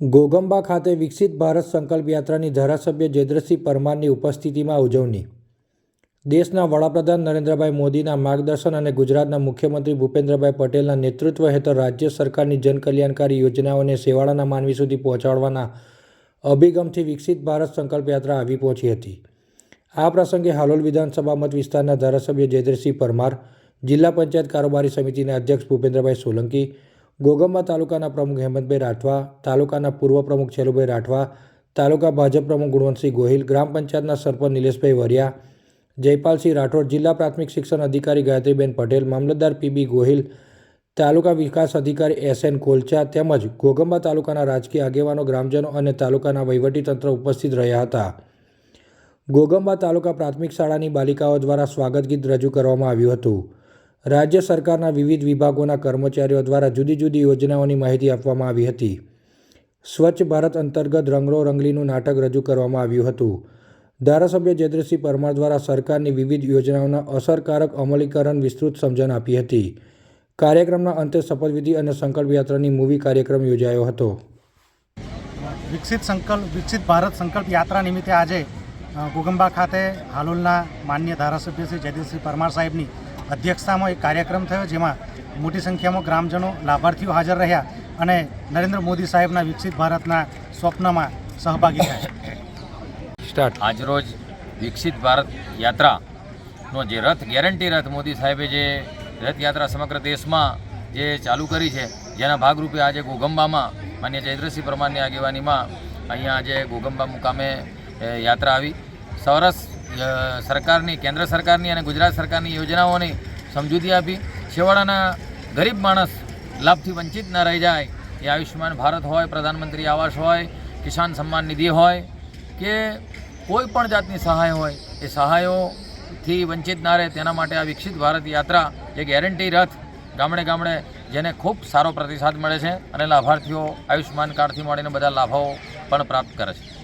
ગોગંબા ખાતે વિકસિત ભારત સંકલ્પ યાત્રાની ધારાસભ્ય જયદ્રસિંહ પરમારની ઉપસ્થિતિમાં ઉજવણી. દેશના વડાપ્રધાન નરેન્દ્રભાઈ મોદીના માર્ગદર્શન અને ગુજરાતના મુખ્યમંત્રી ભૂપેન્દ્રભાઈ પટેલના નેતૃત્વ હેઠળ રાજ્ય સરકારની જનકલ્યાણકારી યોજનાઓને સેવાળાના માનવી સુધી પહોંચાડવાના અભિગમથી વિકસિત ભારત સંકલ્પ યાત્રા આવી પહોંચી હતી. આ પ્રસંગે હાલોલ વિધાનસભા મત વિસ્તારના ધારાસભ્ય જયદ્રસિંહ પરમાર, જિલ્લા પંચાયત કારોબારી સમિતિના અધ્યક્ષ ભૂપેન્દ્રભાઈ સોલંકી ગોગંબા તાલુકાના પ્રમુખ હેમંતભાઈ રાઠવા, તાલુકાના પૂર્વ પ્રમુખ છેલુભાઈ રાઠવા, તાલુકા ભાજપ પ્રમુખ ગુણવંતસિંહ ગોહિલ, ગ્રામ પંચાયતના સરપંચ નિલેશભાઈ વરિયા, જયપાલસિંહ રાઠોડ, જિલ્લા પ્રાથમિક શિક્ષણ અધિકારી ગાયત્રીબેન પટેલ, મામલતદાર પીબી ગોહિલ, તાલુકા વિકાસ અધિકારી એસ એન કોલચા તેમજ ઘોઘંબા તાલુકાના રાજકીય આગેવાનો, ગ્રામજનો અને તાલુકાના વહીવટીતંત્ર ઉપસ્થિત રહ્યા હતા. ઘોઘંબા તાલુકા પ્રાથમિક શાળાની બાલિકાઓ દ્વારા સ્વાગત ગીત રજૂ કરવામાં આવ્યું હતું. રાજ્ય સરકારના વિવિધ વિભાગોના કર્મચારીઓ દ્વારા જુદી જુદી યોજનાઓની માહિતી આપવામાં આવી હતી. સ્વચ્છ ભારત અંતર્ગત રંગલો રંગલીનું નાટક રજૂ કરવામાં આવ્યું હતું. ધારાસભ્ય જયદ્રસિંહ પરમાર દ્વારા સરકારની વિવિધ યોજનાઓના અસરકારક અમલીકરણ વિસ્તૃત સમજણ આપી હતી. કાર્યક્રમના અંતે શપથવિધિ અને સંકલ્પ યાત્રાની મૂવી કાર્યક્રમ યોજાયો હતો. વિકસિત સંકલ્પ, વિકસિત ભારત સંકલ્પ યાત્રા નિમિત્તે આજે ગુગંબા ખાતે હાલોલના માન્ય ધારાસભ્ય શ્રી જયદીપસિંહ પરમાર સાહેબની અધ્યક્ષતામાં એક કાર્યક્રમ થયો જેમાં મોટી સંખ્યામાં ગ્રામજનો લાભાર્થીઓ હાજર રહ્યા અને નરેન્દ્ર મોદી સાહેબના વિકસિત ભારતના સ્વપ્નમાં સહભાગી થયા. સ્ટાર્ટ. આજરોજ વિકસિત ભારત યાત્રાનો જે રથ ગેરંટી રથ મોદી સાહેબે જે રથયાત્રા સમગ્ર દેશમાં જે ચાલુ કરી છે જેના ભાગરૂપે આજે ગોગંબામાં માન્ય જયદ્રસિંહ પરમારની આગેવાનીમાં અહીંયા આજે ગોગંબા મુકામે યાત્રા આવી. સરસ સરકારની, કેન્દ્ર સરકારની અને ગુજરાત સરકારની યોજનાઓની સમજૂતી આપી. છેવાડાના ગરીબ માણસ લાભથી વંચિત ન રહી જાય એ આયુષ્યમાન ભારત હોય, પ્રધાનમંત્રી આવાસ હોય, કિસાન સન્માન નિધિ હોય કે કોઈ પણ જાતની સહાય હોય, એ સહાયોથી વંચિત ના રહે. તેના માટે આ વિકસિત ભારત યાત્રા જે ગેરંટી રથ ગામડે ગામડે જેને ખૂબ સારો પ્રતિસાદ મળે છે અને લાભાર્થીઓ આયુષ્યમાન કાર્ડથી મળીને બધા લાભો પણ પ્રાપ્ત કરે છે.